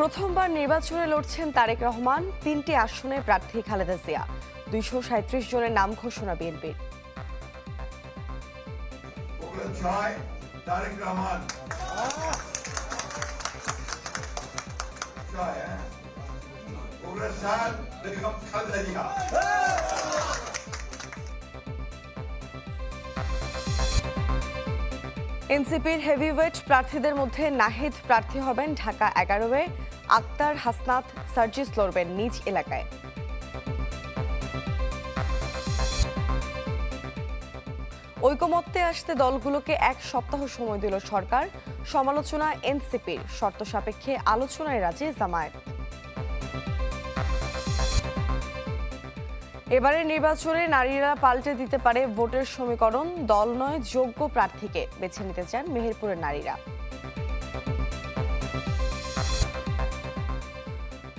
প্রথমবার নির্বাচনে লড়ছেন তারেক রহমান তিনটি আসনে প্রার্থী খালেদা জিয়া। দুইশো সাঁত্রিশ জনের নাম ঘোষণা বিএনপির। তারেক রহমান। ছয় হ্যাঁ। খালেদা জিয়া। এনসিপির হেভিওয়েট প্রার্থীদের মধ্যে নাহিদ প্রার্থী হবেন ঢাকা এগারোয়ে। আক্তার হাসনাত সার্জিস লড়বেন নিজ এলাকায়। ঐকমত্যে আসতে দলগুলোকে এক সপ্তাহ সময় দিল সরকার। সমালোচনা এনসিপির শর্ত সাপেক্ষে আলোচনায় রাজি জামায়াত। এবারের নির্বাচনে নারীরা পাল্টে দিতে পারে ভোটের সমীকরণ। দল নয়, যোগ্য প্রার্থীকে বেছে নিতে চান মেহেরপুরের নারীরা।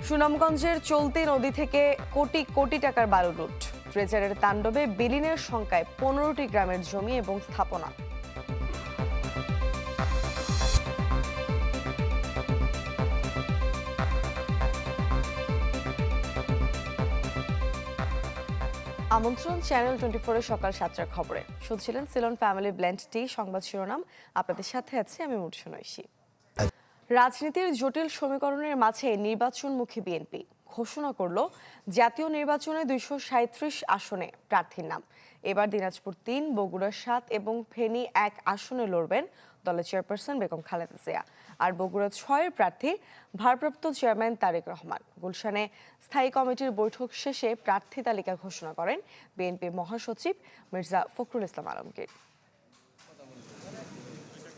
সুনামগঞ্জের চলতি নদী থেকে কোটি কোটি টাকার বালু লুট। ট্রেজারের তাণ্ডবে বিলিনের সংখ্যায় পনেরোটি গ্রামের জমি এবং স্থাপনা। আমন্ত্রণ চ্যানেল টোয়েন্টি ফোরের সকাল সাতটার খবরে। শুনছিলেন সিলন ফ্যামিলি ব্লেন্ড টি, সংবাদ শিরোনাম। আপনাদের সাথে আছি আমি মূর্ছ নৈশী রাজনীতির জটিল সমীকরণের মাঝে নির্বাচনমুখী বিএনপি ঘোষণা করল জাতীয় নির্বাচনে দুইশো সাঁত্রিশ আসনে প্রার্থীর নাম। এবার দিনাজপুর তিন, বগুড়া সাত এবং ফেনী এক আসনে লড়বেন দলের চেয়ারপারসন বেগম খালেদা জিয়া। আর বগুড়া ছয়ের প্রার্থী ভারপ্রাপ্ত চেয়ারম্যান তারেক রহমান। গুলশানে স্থায়ী কমিটির বৈঠক শেষে প্রার্থী তালিকা ঘোষণা করেন বিএনপি মহাসচিব মির্জা ফখরুল ইসলাম আলমগীর।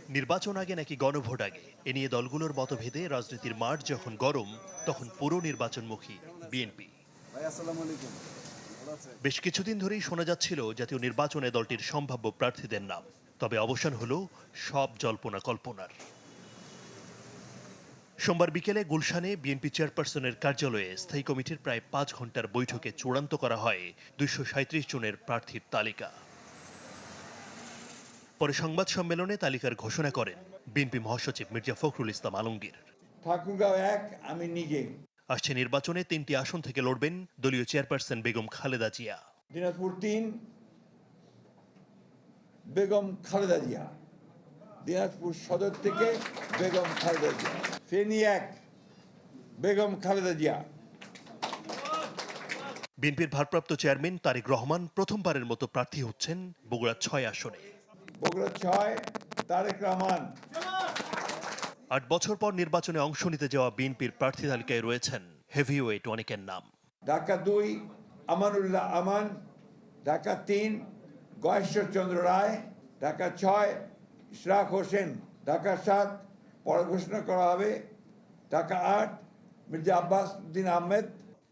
নির্বাচন আগে নাকি গণভোট আগে? এ নিয়ে দলগুলোর মতভেদে রাজনীতির মাঠ যখন গরম তখন পুরো নির্বাচনমুখী বিএনপি। বেশ কিছুদিন ধরেই শোনা যাচ্ছিল জাতীয় নির্বাচনে দলটির সম্ভাব্য প্রার্থীদের নাম। তবে অবসান হলো সব জল্পনা কল্পনার। সোমবার বিকেলে গুলশানে বিএনপি চেয়ারপারসনের কার্যালয়ে স্থায়ী কমিটির প্রায় পাঁচ ঘণ্টার বৈঠকে চূড়ান্ত করা হয় দুইশো সাঁত্রিশ জনের প্রার্থীর তালিকা। পরে সংবাদ সম্মেলনে তালিকার ঘোষণা করেন বিএনপি মহাসচিব মির্জা ফখরুল ইসলাম আলমগীর। ঠাকুরগাঁও এক আমি নিজে। আসছে নির্বাচনে তিনটি আসন থেকে লড়বেন দলীয় চেয়ারপারসন বেগম খালেদা জিয়া। দিনাজপুর তিন বেগম খালেদা জিয়া। দিনাজপুর সদর থেকে বেগম খালেদা জিয়া। ফেনী এক বেগম খালেদা জিয়া। বিএনপির ভারপ্রাপ্ত চেয়ারম্যান তারেক রহমান প্রথমবারের মতো প্রার্থী হচ্ছেন বগুড়া ছয় আসনে। বগুড়া ছয় তারেক রহমান। আট বছর পর নির্বাচনে অংশ নিতে যাওয়া বিএনপির প্রার্থী তালিকায় রয়েছেন হেভিওয়েট অনেকের নাম। ঢাকা দুই আমানুল্লাহ আমান। ঢাকা তিন গয়েশ্বর চন্দ্র রায়। ঢাকা ছয় ইশরাক হোসেন। ঢাকা সাত পরে ঘোষণা করা হবে। ঢাকা আট মির্জা আব্বাস উদ্দিন আহমেদ।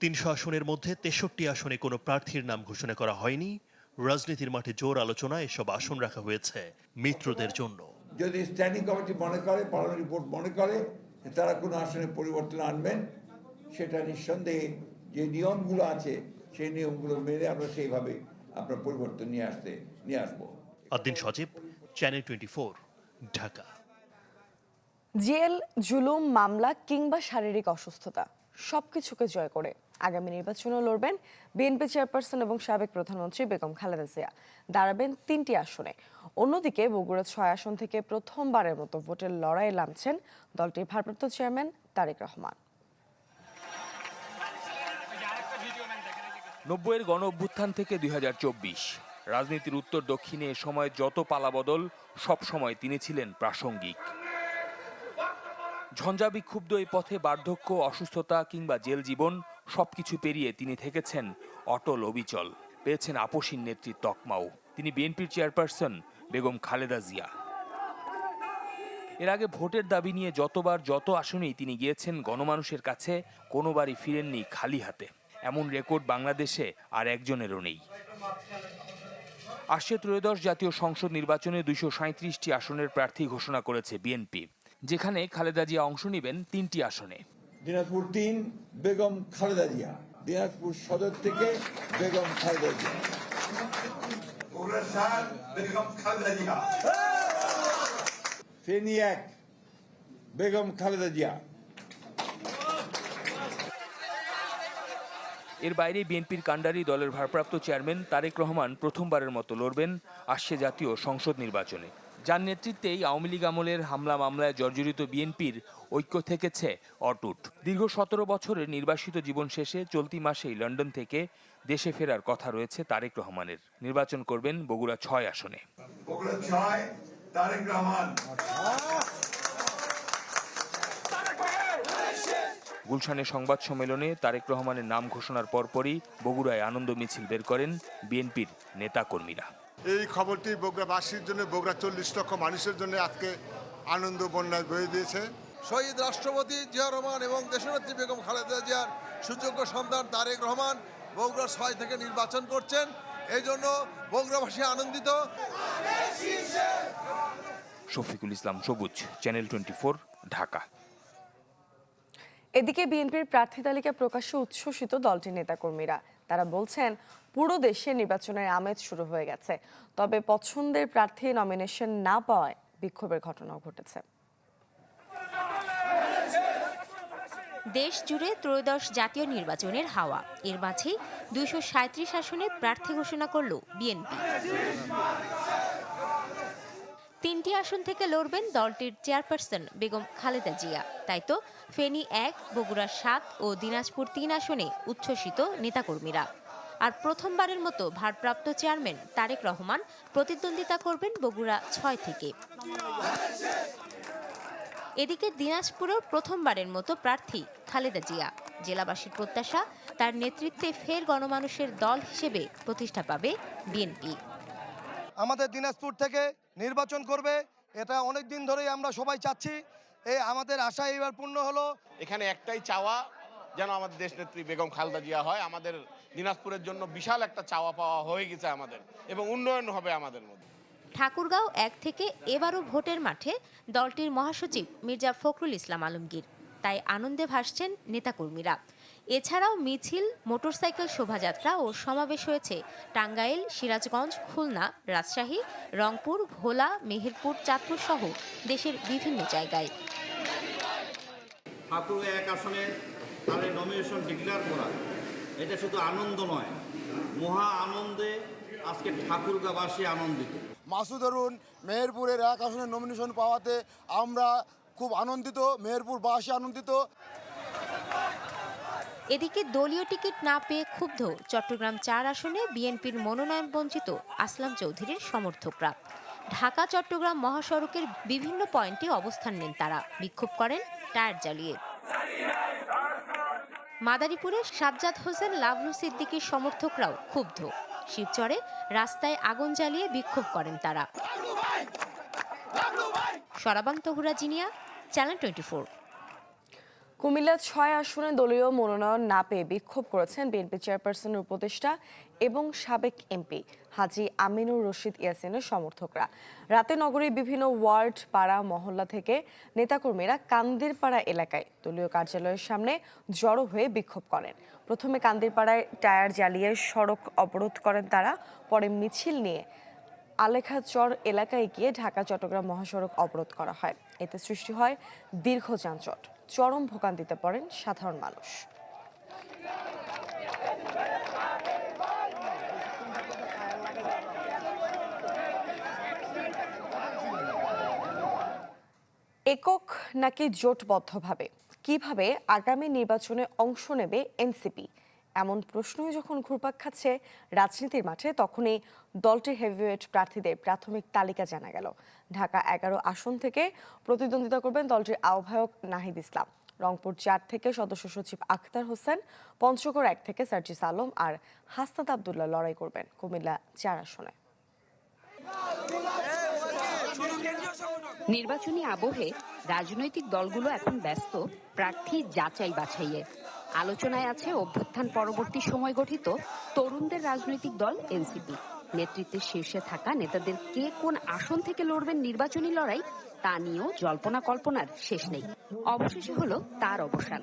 তিনশো আসনের মধ্যে তেষট্টি আসনে কোনো প্রার্থীর নাম ঘোষণা করা হয়নি। রাজনীতির মাঠে জোর আলোচনা এসব আসন রাখা হয়েছে মিত্রদের জন্য। যদি স্ট্যান্ডিং কমিটি মনে করে পার্লামেন্ট রিপোর্ট মনে করে তারা কোনো আসনে পরিবর্তন আনবেন সেটা নিঃসন্দেহে যে নিয়মগুলো আছে সেই নিয়মগুলো মেনে আমরা সেইভাবে আমরা পরিবর্তন নিয়ে আসতে নিয়ে আসব। Addin Sajib channel twenty Dhaka. Jail জুলুম মামলা কিংবা শারীরিক অসুস্থতা সবকিছুকে জয় করে। আগামী নির্বাচনে লড়বেন বিএনপি চেয়ারপারসন এবং সাবেক প্রধানমন্ত্রী বেগম খালেদা জিয়া। দাঁড়াবেন তিনটি আসনে। অন্যদিকে বগুড়া ছয় আসন থেকে প্রথমবারের মতো ভোটের লড়াইয়ে নামছেন দলটির ভারপ্রাপ্ত চেয়ারম্যান তারেক রহমান। নব্বইয়ের গণ অভ্যুত্থান থেকে দু হাজার চব্বিশ। রাজনীতির উত্তর দক্ষিণে এ সময় যত পালাবদল সব সময় তিনি ছিলেন প্রাসঙ্গিক। ঝঞ্ঝা বিক্ষুব্ধ এই পথে বার্ধক্য, অসুস্থতা কিংবা জেল জীবন সবকিছু পেরিয়ে তিনি থেকেছেন অটল অবিচল। পেয়েছেন আপসীন নেত্রী তকমাও। তিনি বিএনপির চেয়ারপারসন বেগম খালেদা জিয়া। এর আগে ভোটের দাবি নিয়ে যতবার যত আসনেই তিনি গিয়েছেন, গণমানুষের কাছে কোনোবারই ফিরেননি খালি হাতে। এমন রেকর্ড বাংলাদেশে আর একজনেরও নেই। আসছে ত্রয়োদশ জাতীয় সংসদ নির্বাচনে দুইশো সাঁত্রিশটি আসনের প্রার্থী ঘোষণা করেছে বিএনপি। যেখানে খালেদা জিয়া অংশ নেবেন তিনটি আসনে। দিনাজপুর তিন বেগম খালেদা জিয়া। দিনাজপুর সদর থেকে বেগম খালেদা জিয়া। বেগম ফেনী এক বেগম খালেদা জিয়া। এর বাইরে বিএনপির কাণ্ডারি দলের ভারপ্রাপ্ত চেয়ারম্যান তারেক রহমান প্রথমবারের মতো লড়বেন আসছে জাতীয় সংসদ নির্বাচনে। যার নেতৃত্বেই আওয়ামী লীগ আমলের হামলা মামলায় জর্জরিত বিএনপির ঐক্য থেকেছে অটুট। দীর্ঘ সতেরো বছরের নির্বাসিত জীবন শেষে চলতি মাসেই লন্ডন থেকে দেশে ফেরার কথা রয়েছে তারেক রহমানের। নির্বাচন করবেন বগুড়া ছয় আসনে। বগুড়া ছয় তারেক রহমান। গুলশানে সংবাদ সম্মেলনে তারেক রহমানের নাম ঘোষণার পরপরই বগুড়ায় আনন্দ মিছিল বের করেন বিএনপির নেতাকর্মীরা। এই খবরটি বগুড়াবাসীর জন্য বগুড়া চল্লিশ লক্ষ মানুষের জন্য আজকে আনন্দ বন্যায় বয়ে দিয়েছে। শহীদ রাষ্ট্রপতি জিয়া রহমান এবং দেশনেত্রী বেগম খালেদা জিয়ার সুযোগ্য সন্তান তারেক রহমান বগুড়া ছয় থেকে নির্বাচন করছেন। এই জন্য বগুড়াবাসী আনন্দিত। শফিকুল ইসলাম সবুজ চ্যানেল টোয়েন্টি ঢাকা। এদিকে বিএনপির প্রার্থী তালিকা প্রকাশ্যে উচ্ছ্বসিত দলটির নেতাকর্মীরা। তারা বলছেন, পুরো দেশে নির্বাচনের আমেজ শুরু হয়ে গেছে, তবে পছন্দের প্রার্থী নমিনেশন না পাওয়ায় বিক্ষোভের ঘটনাও ঘটেছে। দেশ জুড়ে ত্রয়োদশ জাতীয় নির্বাচনের হাওয়া। এর মাঝেই দুইশো সাঁত্রিশ আসনে প্রার্থী ঘোষণা করল বিএনপি। তিনটি আসন থেকে লড়বেন দলটির চেয়ারপারসন বেগম খালেদা জিয়া। তাই তো, ফেনী এক, বগুড়া সাত ও দিনাজপুর তিন আসনে উচ্ছ্বসিত নেতাকর্মীরা। আর প্রথমবারের মতো ভারপ্রাপ্ত চেয়ারম্যান তারেক রহমান প্রতিদ্বন্দ্বিতা করবেন বগুড়া ছয় থেকে। এদিকে দিনাজপুরেও প্রথমবারের মতো প্রার্থী খালেদা জিয়া। জেলাবাসীর প্রত্যাশা, তার নেতৃত্বে ফের গণমানুষের দল হিসেবে প্রতিষ্ঠা পাবে বিএনপি। আমাদের দিনাজপুর থেকে নির্বাচন করবে এটা অনেক দিন ধরেই আমরা সবাই চাচ্ছি। এই আমাদের আশা এবার পূর্ণ হলো। এখানে একটাই চাওয়া যেন আমাদের দেশনেত্রী বেগম খালেদা জিয়া হয়। আমাদের দিনাজপুরের জন্য বিশাল একটা চাওয়া পাওয়া হয়ে গেছে আমাদের এবং উন্নয়ন হবে আমাদের মধ্যে। ঠাকুরগাঁও এক থেকে এবারও ভোটের মাঠে দলটির মহাসচিব মির্জা ফখরুল ইসলাম আলমগীর। তাই আনন্দে ভাসছেন নেতাকর্মীরা। এছাড়াও মিছিল মোটরসাইকেল শোভাযাত্রা ও সমাবেশ হয়েছে টাঙ্গাইল সিরাজগঞ্জ খুলনা রাজশাহী রংপুর ভোলা মেহেরপুর চাঁদপুর সহ দেশের বিভিন্ন জায়গায়। ঠাকুর এক আসনে তার নমিনেশন ডিক্লেয়ার করা। এটা শুধু আনন্দ নয় মহা আনন্দে আজকে ঠাকুরগাবাসী আনন্দিত। মাসুদ অরুণ মেহেরপুরের এক আসনের নমিনেশন পাওয়াতে আমরা খুব আনন্দিত মেহেরপুরবাসী আনন্দিত। এদিকে দলীয় টিকিট না পেয়ে ক্ষুব্ধ চট্টগ্রাম চার আসনে বিএনপির মনোনয়ন বঞ্চিত আসলাম চৌধুরীর সমর্থকরা। ঢাকা, চট্টগ্রাম মহাসড়কের বিভিন্ন পয়েন্টে অবস্থান নেন তারা। বিক্ষোভ করেন টায়ার জ্বালিয়ে। মাদারীপুরে সাজ্জাদ হোসেন লাভলু সিদ্দিকীর সমর্থকরাও ক্ষুব্ধ। শিবচরে রাস্তায় আগুন জ্বালিয়ে বিক্ষোভ করেন তারা। সরাবাং তহুরা জিনিয়া, চ্যানেল টোয়েন্টি কুমিল্লা ছয় আসনে দলীয় মনোনয়ন না পেয়ে বিক্ষোভ করেছেন বিএনপি চেয়ারপারসনের উপদেষ্টা এবং সাবেক এমপি হাজি আমিনুর রশিদ ইয়াসিনের সমর্থকরা। রাতে নগরীর বিভিন্ন ওয়ার্ড, পাড়া, মহল্লা থেকে নেতাকর্মীরা কান্দিরপাড়া এলাকায় দলীয় কার্যালয়ের সামনে জড়ো হয়ে বিক্ষোভ করেন। প্রথমে কান্দিরপাড়ায় টায়ার জ্বালিয়ে সড়ক অবরোধ করেন তারা, পরে মিছিল নিয়ে আলেখাচর এলাকায় গিয়ে ঢাকা চট্টগ্রাম মহাসড়ক অবরোধ করা হয়। এতে সৃষ্টি হয় দীর্ঘ যানজট। চরম ভোগান্তিতে পড়েন সাধারণ মানুষ। একক নাকি জোটবদ্ধভাবে? কীভাবে আগামী নির্বাচনে অংশ নেবে এনসিপি? এমন প্রশ্নই যখন ঘুরপাক খাচ্ছে রাজনীতির মাঠে, তখনই দলটির হেভিওয়েট প্রার্থীদের প্রাথমিক তালিকা জানা গেল। ঢাকা এগারো আসন থেকে প্রতিদ্বন্দ্বিতা করবেন দলটির আহ্বায়ক নাহিদ ইসলাম। রংপুর চার থেকে সদস্য সচিব আখতার হোসেন, পঞ্চগড় এক থেকে সার্জিস আলম আর হাসনাত আবদুল্লাহ লড়াই করবেন কুমিল্লা চার আসনে। নির্বাচনী আবহে রাজনৈতিক দলগুলো এখন ব্যস্ত, প্রার্থী যাচাই বাছাইয়ে আলোচনায় আছে অভ্যুত্থান পরবর্তী সময় গঠিত তরুণদের রাজনৈতিক দল এনসিপি। নেতৃত্বের শীর্ষে থাকা নেতাদের কে কোন আসন থেকে লড়বেন নির্বাচনী লড়াই, তা নিয়েও জল্পনা কল্পনার শেষ নেই। অবশেষে হলো তার অবসান।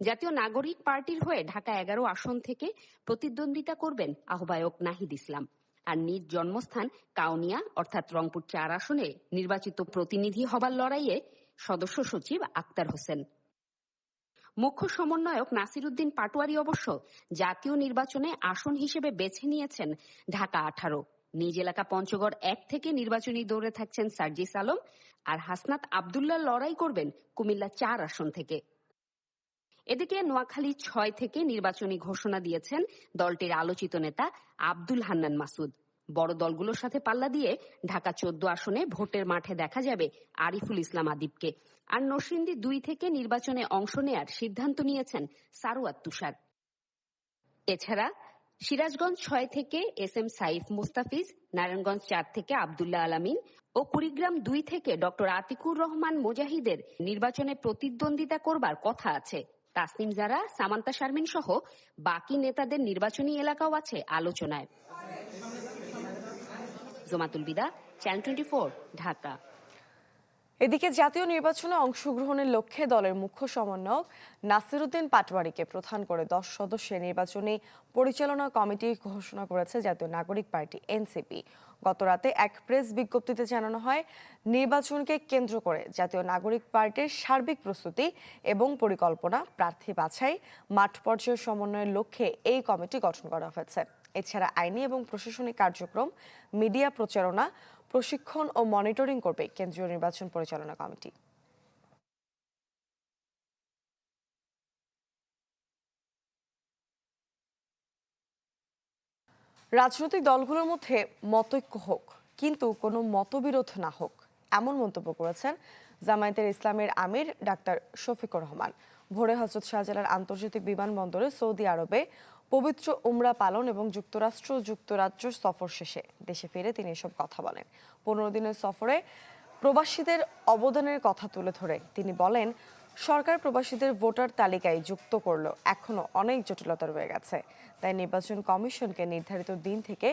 জাতীয় নাগরিক পার্টির হয়ে ঢাকা এগারো আসন থেকে প্রতিদ্বন্দ্বিতা করবেন আহ্বায়ক নাহিদ ইসলাম। আর নিজ জন্মস্থান কাউনিয়া, অর্থাৎ রংপুর চার আসনে নির্বাচিত প্রতিনিধি হবার লড়াইয়ে সদস্য সচিব আক্তার হোসেন। মুখ্য সমন্বয়ক নাসিরুদ্দিন পাটোয়ারি অবশ্য জাতীয় নির্বাচনে আসন হিসেবে বেছে নিয়েছেন ঢাকা আঠারো। নিজ এলাকা পঞ্চগড় এক থেকে নির্বাচনী দৌড়ে থাকছেন সার্জিস আলম আর হাসনাত আবদুল্লাহ লড়াই করবেন কুমিল্লা চার আসন থেকে। এদিকে নোয়াখালী ছয় থেকে নির্বাচনী ঘোষণা দিয়েছেন দলটির আলোচিত নেতা আব্দুল হান্নান মাসুদ। বড় দলগুলোর সাথে পাল্লা দিয়ে ঢাকা চোদ্দ আসনে ভোটের মাঠে দেখা যাবে আরিফুল ইসলাম আদিবকে। আর নরসিংদী দুই থেকে নির্বাচনে অংশ নেয়ার সিদ্ধান্ত নিয়েছেন সারোয়াত তুষার। এছাড়া সিরাজগঞ্জ ছয় থেকে এস এম সাইফ মুস্তাফিজ, নারায়ণগঞ্জ চার থেকে আবদুল্লাহ আলামিন ও কুড়িগ্রাম দুই থেকে ডক্টর আতিকুর রহমান মোজাহিদের নির্বাচনে প্রতিদ্বন্দ্বিতা করবার কথা আছে। তাসনিম জারা, সামান্তা শারমিন সহ বাকি নেতাদের নির্বাচনী এলাকাও আছে আলোচনায়। জোমাতুল বিদা, চ্যানেল টোয়েন্টি ঢাকা। এদিকে জাতীয় নির্বাচনে অংশগ্রহণের লক্ষ্যে দলের মুখ্য সমন্বয়ক নাসিরুদ্দিন পাটওয়ারিকে প্রধান করে দশ সদস্যের নির্বাচনী পরিচালনা কমিটি ঘোষণা করেছে জাতীয় নাগরিক পার্টি, এনসিপি। গতরাতে এক প্রেস বিজ্ঞপ্তিতে জানানো হয়, নির্বাচনকে কেন্দ্র করে জাতীয় নাগরিক পার্টির সার্বিক প্রস্তুতি এবং পরিকল্পনা, প্রার্থী বাছাই, মাঠ পর্যায়ের সমন্বয়ের লক্ষ্যে এই কমিটি গঠন করা হয়েছে। এছাড়া আইনি এবং প্রশাসনিক কার্যক্রম, মিডিয়া প্রচারণা প্রশিক্ষণ ও মনিটরিং করবে কেন্দ্রীয় নির্বাচন পরিচালনা কমিটি। রাজনৈতিক দলগুলোর মধ্যে মতৈক্য হোক, কিন্তু কোনো মতবিরোধ না হোক, এমন মন্তব্য করেছেন জামায়াতের ইসলামের আমির ডাক্তার শফিকুর রহমান। ভোরে হজরত শাহজালাল আন্তর্জাতিক বিমানবন্দরে সৌদি আরবে পবিত্র উমরা পালন এবং যুক্তরাষ্ট্র যুক্তরাজ্য সফর শেষে দেশে ফিরে তিনি এসব কথা বলেন। পনেরো দিনের সফরে প্রবাসীদের অবদানের কথা তুলে ধরে তিনি বলেন, সরকার প্রবাসীদের ভোটার তালিকায় যুক্ত করল এখনও অনেক জটিলতা রয়ে গেছে। তাই নির্বাচন কমিশনকে নির্ধারিত দিন থেকে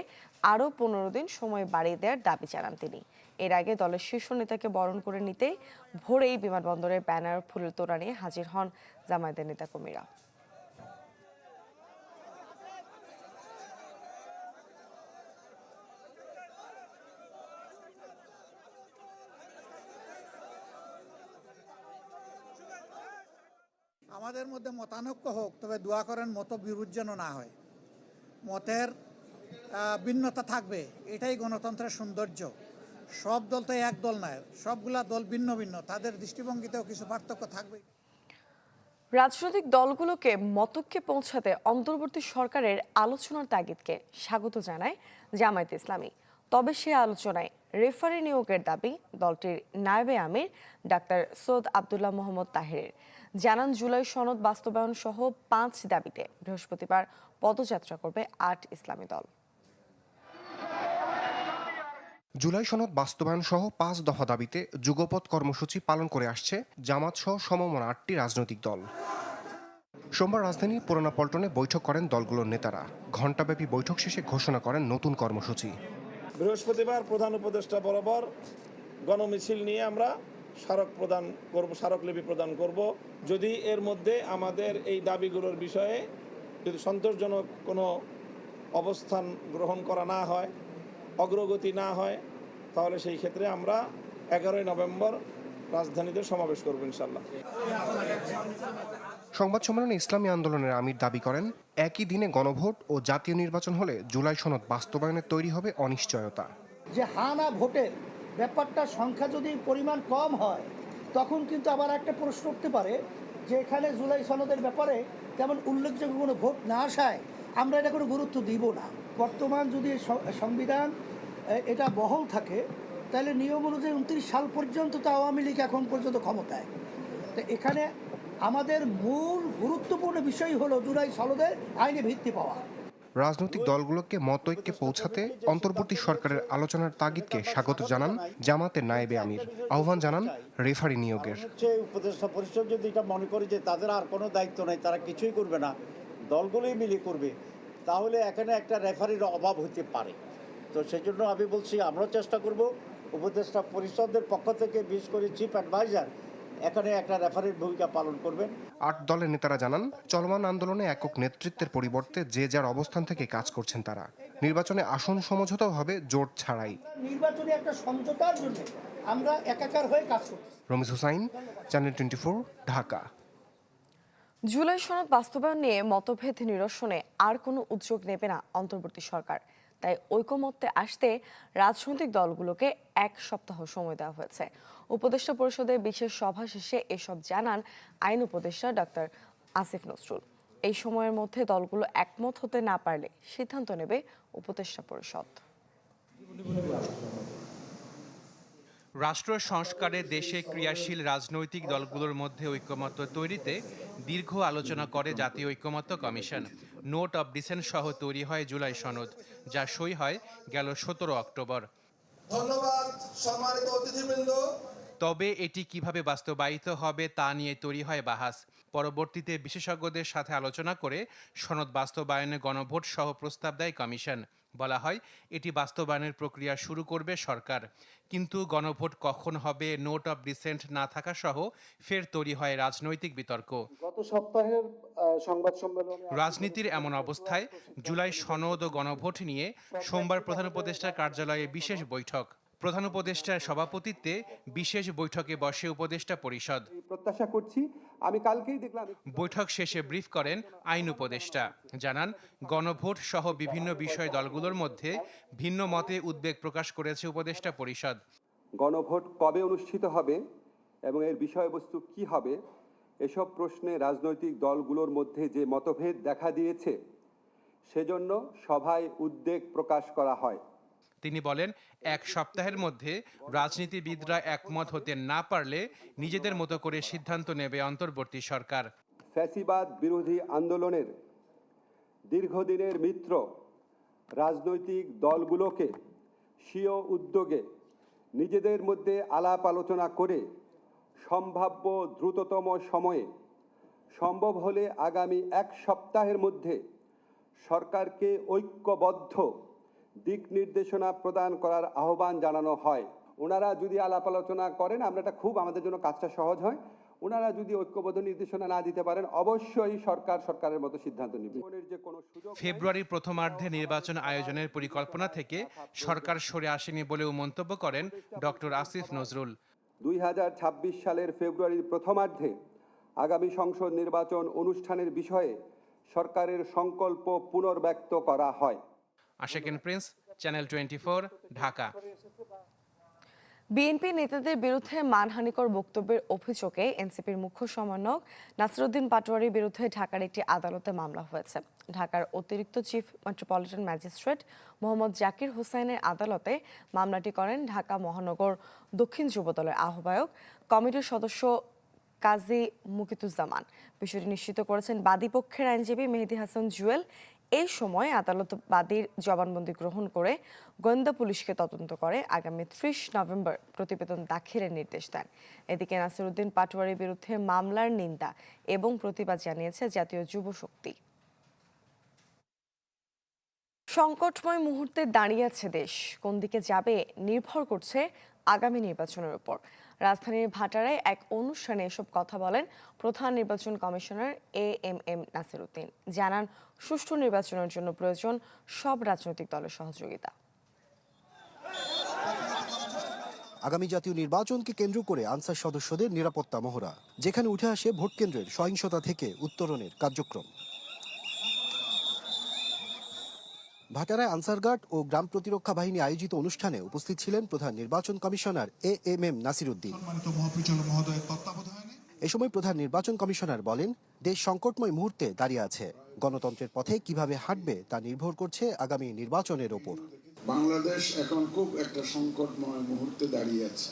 আরও পনেরো দিন সময় বাড়িয়ে দেওয়ার দাবি জানান তিনি। এর আগে দলের শীর্ষ নেতাকে বরণ করে নিতেই ভোরেই বিমানবন্দরে ব্যানার ফুলের তোড়া নিয়ে হাজির হন জামায়াতের নেতাকর্মীরা আমাদের মধ্যে মতানৈক্য হোক তবে দোয়া করেন মত বিরোধ যেন না হয়। মতের ভিন্নতা থাকবে, এটাই গণতন্ত্রের সৌন্দর্য। সব দল তো এক দল নয়, সবগুলা দল ভিন্ন ভিন্ন, তাদের দৃষ্টিভঙ্গিতেও কিছু পার্থক্য থাকবে। রাজনৈতিক দলগুলোকে মতকে পৌঁছাতে অন্তর্বর্তী সরকারের আলোচনার তাগিদকে স্বাগত জানায় জামায়াত ইসলামী। তবে সে আলোচনায় রেফারি নিয়োগের দাবি দলটির নায়েবে আমির, ডাক্তার সৈয়দ আবদুল্লাহ মোহাম্মদ তাহেরের। জানান জুলাই সনদ বাস্তবায়ন সহ পাঁচ দাবিতে বৃহস্পতিবার পদযাত্রা করবে আট ইসলামী দল। জুলাই সনদ বাস্তবায়ন সহ পাঁচ দফা দাবিতে যুগপৎ কর্মসূচি পালন করে আসছে জামাত সহ সমমনা আটটি রাজনৈতিক দল। সোমবার রাজধানীর পুরানা পল্টনে বৈঠক করেন দলগুলোর নেতারা। ঘণ্টাব্যাপী বৈঠক শেষে ঘোষণা করেন নতুন কর্মসূচি। বৃহস্পতিবার প্রধান উপদেষ্টা বরাবর গণমিছিল নিয়ে আমরা স্মারক প্রদান করব স্মারকলিপি প্রদান করব। যদি এর মধ্যে আমাদের এই দাবিগুলোর বিষয়ে যদি সন্তোষজনক কোনো অবস্থান গ্রহণ করা না হয় অগ্রগতি না হয় তাহলে সেই ক্ষেত্রে আমরা এগারোই নভেম্বর রাজধানীতে সমাবেশ করব ইনশাল্লাহ সংবাদ সম্মেলনে ইসলামী আন্দোলনের আমির দাবি করেন একই দিনে গণভোট ও জাতীয় নির্বাচন হলে জুলাই সনদ বাস্তবায়নে তৈরি হবে অনিশ্চয়তা। যে হা না ভোটের ব্যাপারটা সংখ্যা যদি পরিমাণ কম হয়, তখন কিন্তু আবার একটা প্রশ্ন উঠতে পারে যে এখানে জুলাই সনদের ব্যাপারে তেমন উল্লেখযোগ্য কোনো ভোট না আসায় আমরা এটা কোনো গুরুত্ব দিব না। বর্তমান যদি সংবিধান এটা বহল থাকে, তাহলে নিয়ম অনুযায়ী উনত্রিশ সাল পর্যন্ত তো আওয়ামী লীগ এখন পর্যন্ত ক্ষমতায়। তো এখানে আমাদের মূল গুরুত্বপূর্ণ বিষয় হলো জুলাই সনদের আইনে ভিত্তি পাওয়া। রাজনৈতিক দলগুলোকে মতৈক্যে পৌঁছাতে অন্তর্বর্তী সরকারের আলোচনার তাগিদকে স্বাগত জানান জামাতের নায়েবে আমির। আহ্বান জানান রেফারি নিয়োগের। উপদেষ্টা পরিষদ যদি এটা মনে করে যে তাদের আর কোনো দায়িত্ব নেই, তারা কিছুই করবে না, দলগুলোই মিলে করবে, তাহলে এখানে একটা রেফারির অভাব হতে পারে। তো সেই জন্য আমি বলছি, আমরাও চেষ্টা করব উপদেষ্টা পরিষদের পক্ষ থেকে, বিশেষ করে চিফ অ্যাডভাইজার এখানে একটা রেফারির ভূমিকা পালন করবেন। আট দলের নেতারা জানান চলমান আন্দোলনে একক নেতৃত্বের পরিবর্তে যে যার অবস্থান থেকে কাজ করছেন তারা। নির্বাচনে আসন সমঝোতাও হবে জোট ছাড়াই। নির্বাচনী একটা সমঝোতার জন্য আমরা একাকার হয়ে কাজ করছি। Ramij Hussain channel twenty Dhaka. July সনদ বাস্তবায়ন নিয়ে মতভেদ নিরসনে আর কোনো উদ্যোগ নেবে না অন্তর্বর্তী সরকার। তাই ঐকমত্যে আসতে রাজনৈতিক দলগুলোকে এক সপ্তাহ সময় দেওয়া হয়েছে। উপদেষ্টা পরিষদের বিশেষ সভা শেষে এসব জানান আইন উপদেষ্টা ডক্টর আসিফ নজরুল। এই সময়ের মধ্যে দলগুলো একমত হতে না পারলে সিদ্ধান্ত নেবে উপদেষ্টা পরিষদ। রাষ্ট্র সংস্কারে দেশে ক্রিয়াশীল রাজনৈতিক দলগুলোর মধ্যে ঐক্যমত্য তৈরিতে দীর্ঘ আলোচনা করে জাতীয় ঐক্যমত্য কমিশন। নোট অব ডিসেন্ট সহ তৈরি হয় জুলাই সনদ যা সই হয় গেল সতেরো অক্টোবর। ধন্যবাদ সম্মানিত অতিথিবৃন্দ। তবে এটি কীভাবে বাস্তবায়িত হবে তা নিয়ে তৈরি হয় বাহাস। পরবর্তীতে বিশেষজ্ঞদের সাথে আলোচনা করে সনদ বাস্তবায়নে গণভোট সহ প্রস্তাব দেয় কমিশন। বলা হয় এটি বাস্তবায়নের প্রক্রিয়া শুরু করবে সরকার। কিন্তু গণভোট কখন হবে নোট অফ ডিসেন্ট না থাকা সহ ফের তৈরি হয় রাজনৈতিক বিতর্ক। গত সপ্তাহের সংবাদ সম্মেলনে রাজনীতির এমন অবস্থায় জুলাই সনদ ও গণভোট নিয়ে সোমবার প্রধান উপদেষ্টার কার্যালয়ে বিশেষ বৈঠক। প্রধান উপদেষ্টার সভাপতিত্বে বিশেষ বৈঠকে বসে উপদেষ্টা পরিষদ। প্রত্যাশা করছি। আমি কালকেই দেখলাম বৈঠক শেষে ব্রিফ করেন আইন উপদেষ্টা। জানান গণভোট সহ বিভিন্ন বিষয় দলগুলোর মধ্যে ভিন্ন মতে উদ্বেগ প্রকাশ করেছে উপদেষ্টা পরিষদ। গণভোট কবে অনুষ্ঠিত হবে এবং এর বিষয়বস্তু কি হবে এসব প্রশ্নে রাজনৈতিক দলগুলোর মধ্যে যে মতভেদ দেখা দিয়েছে সেজন্য সভায় উদ্বেগ প্রকাশ করা হয়। তিনি বলেন, এক সপ্তাহের মধ্যে রাজনীতিবিদরা একমত হতে না পারলে নিজেদের মতো করে সিদ্ধান্ত নেবে অন্তর্বর্তী সরকার। ফ্যাসিবাদ বিরোধী আন্দোলনের দীর্ঘদিনের মিত্র রাজনৈতিক দলগুলোকে স্বীয় উদ্যোগে নিজেদের মধ্যে আলাপ আলোচনা করে সম্ভাব্য দ্রুততম সময়ে সম্ভব হলে আগামী এক সপ্তাহের মধ্যে সরকারকে ঐক্যবদ্ধ দিক নির্দেশনা প্রদান করার আহ্বান জানানো হয়। ওনারা যদি আলাপ আলোচনা করেন আমরা এটা খুব আমাদের জন্য কাজটা সহজ হয়। ওনারা যদি ঐক্যবদ্ধ নির্দেশনা না দিতে পারেন অবশ্যই সরকার সরকারের মতো সিদ্ধান্ত নেবে। ফেব্রুয়ারির প্রথমার্ধে নির্বাচন আয়োজনের পরিকল্পনা থেকে সরকার সরে আসেনি বলেও মন্তব্য করেন ডক্টর আসিফ নজরুল। দুই হাজার ছাব্বিশ সালের ফেব্রুয়ারির প্রথমার্ধে আগামী সংসদ নির্বাচন অনুষ্ঠানের বিষয়ে সরকারের সংকল্প পুনর্ব্যক্ত করা হয়। Asheken Prince, channel twenty Dhaka. BNP নেতাদের বিরুদ্ধে মানহানিকর বক্তব্যের অভিযোগে এনসিপির মুখ্য সমন্বয়ক নাসিরুদ্দিন পাটোয়ারির বিরুদ্ধে ঢাকার একটি আদালতে মামলা হয়েছে। ঢাকার অতিরিক্ত chief metropolitan magistrate Mohammad Zakir হোসেনের আদালতে মামলাটি করেন ঢাকা মহানগর দক্ষিণ যুবদলের আহ্বায়ক কমিটির সদস্য কাজী মুকিতুজ্জামান। বিষয়টি নিশ্চিত করেছেন বাদী পক্ষের আইনজীবী মেহেদি হাসান জুয়েল এই সময় আদালত বাদীর জবানবন্দি গ্রহণ করে গোয়েন্দা পুলিশকে তদন্ত করে আগামী ত্রিশ নভেম্বর প্রতিবেদন দাখিলের নির্দেশ দেন। এদিকে নাসিরুদ্দিন পাটোয়ারির বিরুদ্ধে মামলার নিন্দা এবং প্রতিবাদ জানিয়েছে জাতীয় যুব শক্তি সংকটময় মুহূর্তে দাঁড়িয়ে আছে দেশ। কোন দিকে যাবে নির্ভর করছে আগামী নির্বাচনের উপর। রাজধানীর ভাটারায় এক অনুষ্ঠানে এসব কথা বলেন প্রধান নির্বাচন commissioner A M M Nasiruddin. জানান, সুষ্ঠু নির্বাচনের জন্য প্রয়োজন সব রাজনৈতিক দলের সহযোগিতা। আগামী জাতীয় নির্বাচনকে কেন্দ্র করে আনসার সদস্যদের নিরাপত্তা মহড়া, যেখানে উঠে আসে ভোট কেন্দ্রের সহিংসতা থেকে উত্তরণের কার্যক্রম। ভাটারায় আনসার গার্ড ও গ্রাম প্রতিরক্ষা বাহিনী আয়োজিত অনুষ্ঠানে উপস্থিত ছিলেন প্রধান নির্বাচন commissioner A M M Nasiruddin. এ সময় প্রধান নির্বাচন কমিশনার বলেন দেশ সংকটময় মুহূর্তে দাঁড়িয়ে আছে। গণতন্ত্রের পথে কীভাবে হাঁটবে তা নির্ভর করছে আগামী নির্বাচনের ওপর। বাংলাদেশ এখন খুব একটা সংকটময় মুহূর্তে দাঁড়িয়ে আছে।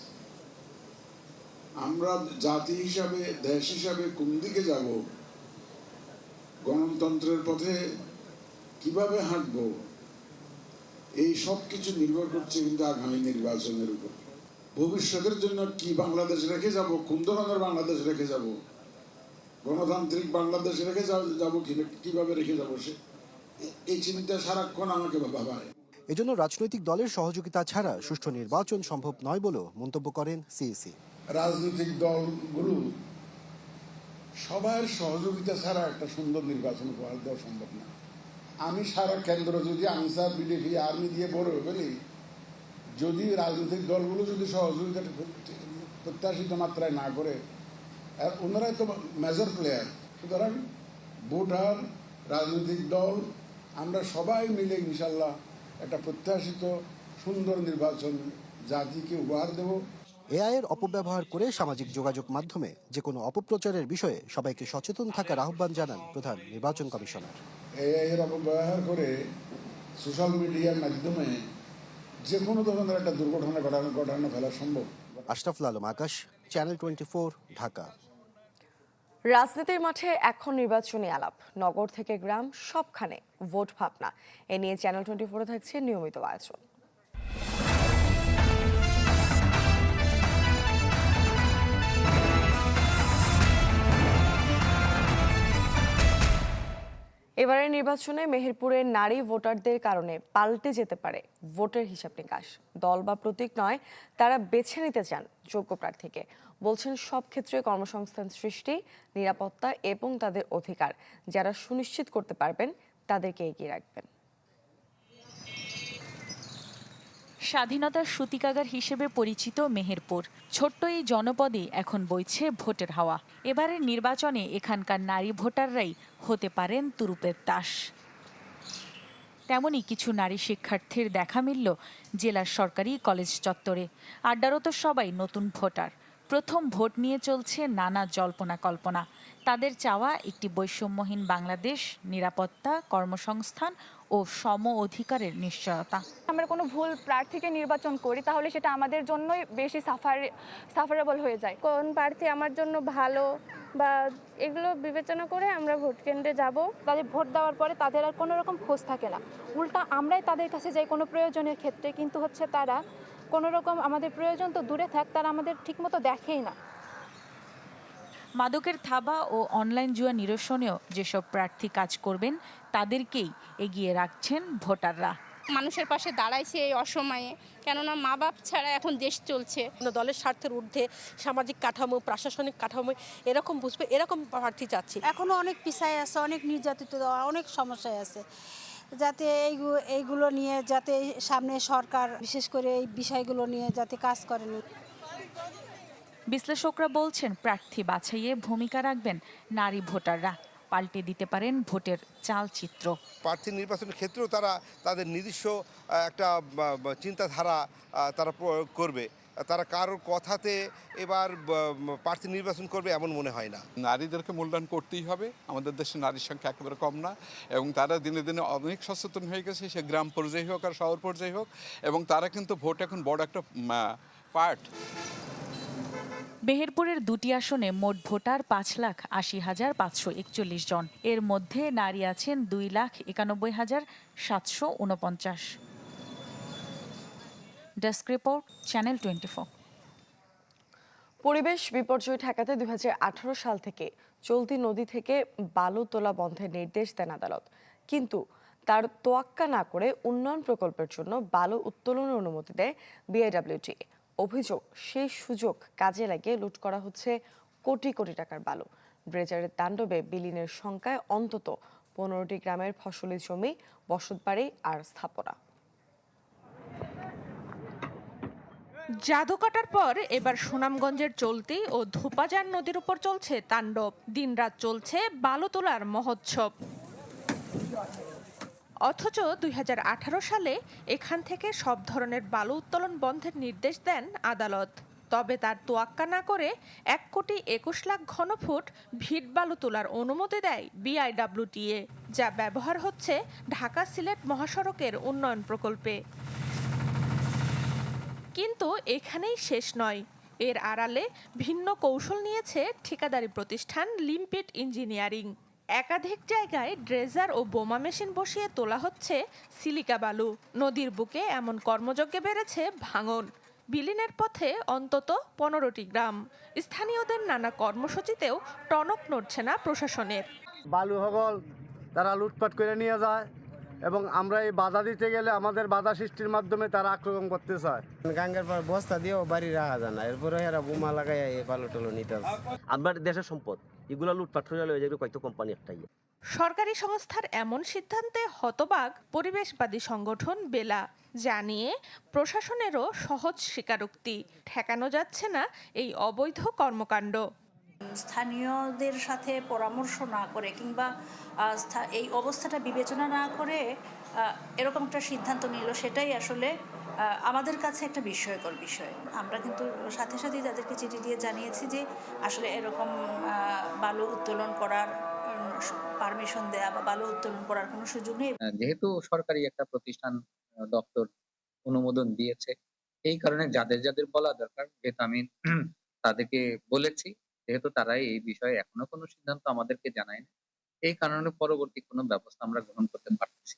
আমরা জাতি হিসাবে দেশ হিসাবে কোন দিকে যাব? গণতন্ত্রের পথে কীভাবে হাঁটব? এই সব কিছু নির্ভর করছে কিন্তু আগামী নির্বাচনের উপর। ভবিষ্যতের জন্য কি বাংলাদেশ রেখে যাব কোন ধরনের বাংলাদেশ রেখে যাব গণতান্ত্রিক বাংলাদেশ রেখে যাব কীভাবে রেখে যাব সে এই চিন্তা সারাক্ষণ আমাকে ভাবায়। এজন্য রাজনৈতিক দলের সহযোগিতা ছাড়া সুষ্ঠু নির্বাচন সম্ভব নয় বলেও মন্তব্য করেন সিইসি। রাজনৈতিক দলগুলো সবার সহযোগিতা ছাড়া একটা সুন্দর নির্বাচন করা দেওয়া সম্ভব না। আমি সারা কেন্দ্র যদি আনসার বিজেপি আর্মি দিয়ে বড় ফেলি, যদি রাজনৈতিক দলগুলো যদি সহযোগিতা প্রত্যাশিত মাত্রায় না করে, আর ওনারাই তো মেজর প্লেয়ার সুতরাং ভোটার রাজনৈতিক দল, আমরা সবাই মিলে ইনশাল্লাহ একটা প্রত্যাশিত সুন্দর নির্বাচন জাতিকে উপহার দেব। এআইয়ের অপব্যবহার করে সামাজিক যোগাযোগ মাধ্যমে যে কোনো অপপ্রচারের বিষয়ে সবাইকে সচেতন থাকার আহ্বান জানান প্রধান নির্বাচন কমিশনার। এর অপব্যবহার করে সোশ্যাল মিডিয়ার মাধ্যমে যে কোনো ধরনের একটা দুর্ঘটনা ঘটানো ঘটানো ফেলা সম্ভব। Ashraful Alam Akash channel twenty Dhaka. রাজনীতির মাঠে এখন নির্বাচনী আলাপ। নগর থেকে গ্রাম সবখানে ভোট ভাবনা। এ নিয়ে চ্যানেল টোয়েন্টি ফোরে থাকছে নিয়মিত আয়োজন। এবারের নির্বাচনে মেহেরপুরের নারী ভোটারদের কারণে পাল্টে যেতে পারে ভোটের হিসাব নিকাশ। দল বা প্রতীক নয়, তারা বেছে নিতে চান যোগ্য প্রার্থীকে। বলছেন, সব ক্ষেত্রে কর্মসংস্থান সৃষ্টি, নিরাপত্তা এবং তাদের অধিকার। যারা সুনিশ্চিত করতে পারবেন, তাদেরকে এগিয়ে রাখবেন। স্বাধীনতার সূতিকাগার হিসেবে পরিচিত মেহেরপুর। ছোট্ট এই জনপদে এখন বইছে ভোটের হাওয়া। এবারের নির্বাচনে এখানকার নারী ভোটাররাই হতে পারেন তুরুপের তাস। তেমনই কিছু নারী শিক্ষার্থীর দেখা মিলল জেলার সরকারি কলেজ চত্বরে। আড্ডারত সবাই নতুন ভোটার। প্রথম ভোট নিয়ে চলছে নানা জল্পনা কল্পনা। তাদের চাওয়া একটি বৈষম্যহীন বাংলাদেশ, নিরাপত্তা, কর্মসংস্থান ও সম অধিকারের নিশ্চয়তা। আমরা কোনো ভুল প্রার্থীকে নির্বাচন করি তাহলে সেটা আমাদের জন্যই বেশি সাফার সাফারেবল হয়ে যায়। কোন প্রার্থী আমার জন্য ভালো বা এগুলো বিবেচনা করে আমরা ভোট কেন্দ্রে যাব। তাদের ভোট দেওয়ার পরে তাদের আর কোনো রকম খোঁজ থাকে না। উল্টা আমরাই তাদের কাছে যাই কোনো প্রয়োজনের ক্ষেত্রে কিন্তু হচ্ছে তারা কোনো রকম আমাদের প্রয়োজন তো দূরে থাক তারা আমাদের ঠিকমতো দেখেই না। মাদকের থাবা ও অনলাইন জুয়া নিরসনেও যেসব প্রার্থী কাজ করবেন তাদেরকেই এগিয়ে রাখছেন ভোটাররা। মানুষের পাশে দাঁড়াইছে এই অসময়ে কেননা মা বাপ ছাড়া এখন দেশ চলছে। দলের স্বার্থের ঊর্ধ্বে সামাজিক কাঠামো প্রশাসনিক কাঠামো এরকম বুঝবে এরকম প্রার্থী চাচ্ছি। এখনও অনেক পিছায় আছে অনেক নির্যাতিত অনেক সমস্যায় আছে। যাতে এইগুলো এইগুলো নিয়ে যাতে সামনে সরকার বিশেষ করে এই বিষয়গুলো নিয়ে যাতে কাজ করেন বিশ্লেষকরা বলছেন প্রার্থী বাছাইয়ে ভূমিকা রাখবেন নারী ভোটাররা। পাল্টে দিতে পারেন ভোটের চালচিত্র। প্রার্থী নির্বাচনের ক্ষেত্রেও তারা তাদের নিজস্ব একটা চিন্তাধারা তারা প্রয়োগ করবে। তারা কারোর কথাতে এবার প্রার্থী নির্বাচন করবে এমন মনে হয় না। নারীদেরকে মূল্যায়ন করতেই হবে। আমাদের দেশে নারীর সংখ্যা একেবারে কম না। এবং তারা দিনে দিনে অনেক সচেতন হয়ে গেছে সে গ্রাম পর্যায়ে হোক আর শহর পর্যায়ে হোক। এবং তারা কিন্তু ভোট এখন বড় একটা পার্ট। মেহেরপুরের দুটি আসনে মোট ভোটার পাঁচ লাখ আশি হাজার পাঁচশো একচল্লিশ জন। এর মধ্যে নারী আছেন দুই লাখ একানব্বই হাজার সাতশো উনপঞ্চাশ desk report, channel twenty four. পরিবেশ বিপর্যয় ঠেকাতে দু হাজার আঠারো সাল থেকে চলতি নদী থেকে বালু তোলা বন্ধের নির্দেশ দেন আদালত। কিন্তু তার তোয়াক্কা না করে উন্নয়ন প্রকল্পের জন্য বালু উত্তোলনের অনুমতি দেয় বিআইডব্লিউটি। অভিযোগ, সেই সুযোগ কাজে লাগিয়ে লুট করা হচ্ছে কোটি কোটি টাকার বালু। ড্রেজারের তাণ্ডবে বিলীনের সংখ্যায় অন্তত পনেরোটি গ্রামের ফসলি জমি, বসতবাড়ি আর স্থাপনা। জাদু কাটার পর এবার সুনামগঞ্জের চলতি ও ধুপাজান নদীর উপর চলছে তাণ্ডব। দিনরাত চলছে বালু তোলার মহোৎসব। অথচ দুই হাজার আঠারো সালে এখান থেকে সব ধরনের বালু উত্তোলন বন্ধের নির্দেশ দেন আদালত। তবে তার তোয়াক্কা না করে এক কোটি একুশ লাখ ঘনফুট ভিট বালু তোলার অনুমতি দেয় বিআইডব্লিউটিএ যা ব্যবহার হচ্ছে ঢাকা সিলেট মহাসড়কের উন্নয়ন প্রকল্পে। কিন্তু এখানেই শেষ নয়। এর আড়ালে ভিন্ন কৌশল নিয়েছে ঠিকাদারি প্রতিষ্ঠান লিম্পিট ইঞ্জিনিয়ারিং। একাধিক জায়গায় ড্রেজার ও বোমা মেশিন বসিয়ে তোলা হচ্ছে সিলিকা বালু। নদীর বুকে এমন কর্মযজ্ঞে বেড়েছে ভাঙন। বিলীনের পথে অন্তত পনেরোটি গ্রাম। স্থানীয়দের নানা কর্মসূচিতেও টনক নড়ছে না প্রশাসনের। বালু হগল তারা লুটপাট করে নিয়ে যায় এবং আমরা এই বাধা দিতে গেলে আমাদের বাধা সৃষ্টির মাধ্যমে তারা আক্রমণ করতে চায়। গাঙ্গের পর বস্তা দিয়েও বাড়ি রাখা যায় না। এরপরে এরা বোমা লাগাই এই বালু টলো নিতে আমার দেশের সম্পদ। এগুলো লুটপাট হয়ে যাবে যেগুলো কয়তো কোম্পানি একটাই। সরকারি সংস্থার এমন সিদ্ধান্তে হতবাক পরিবেশবাদী সংগঠন বেলা জানিয়ে প্রশাসনেরও সহজ স্বীকারোক্তি। ঠেকানো যাচ্ছে না এই অবৈধ কর্মকাণ্ড। স্থানীয়দের সাথে পরামর্শ না করে কিংবা এই অবস্থাটা বিবেচনা না করে এরকম একটা সিদ্ধান্ত নিল, সেটাই আসলে আমাদের কাছে একটা বিস্ময়কর বিষয়। আমরা কিন্তু সাথে সাথেই তাদেরকে চিঠি দিয়ে জানিয়েছি যে, আসলে এরকম বালু উত্তোলন করার পারমিশন দেয়া বা বালু উত্তোলন করার কোনো সুযোগ নেই। যেহেতু সরকারি একটা প্রতিষ্ঠান দপ্তর অনুমোদন দিয়েছে, এই কারণে যাদের যাদের বলা দরকার, যেহেতু আমি তাদেরকে বলেছি যেহেতু তারাই এই বিষয়ে এখনও কোনো সিদ্ধান্ত আমাদেরকে জানায়নি এই কারণে পরবর্তী কোনো ব্যবস্থা আমরা গ্রহণ করতে পারতেছি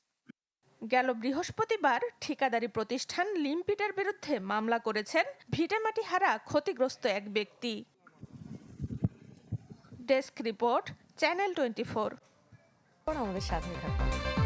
গেল বৃহস্পতিবার ঠিকাদারি প্রতিষ্ঠান লিম্পিটের বিরুদ্ধে মামলা করেছেন ভিটেমাটি হারা ক্ষতিগ্রস্ত এক ব্যক্তি। Desk report channel twenty four. আমাদের সাথে থাকুন।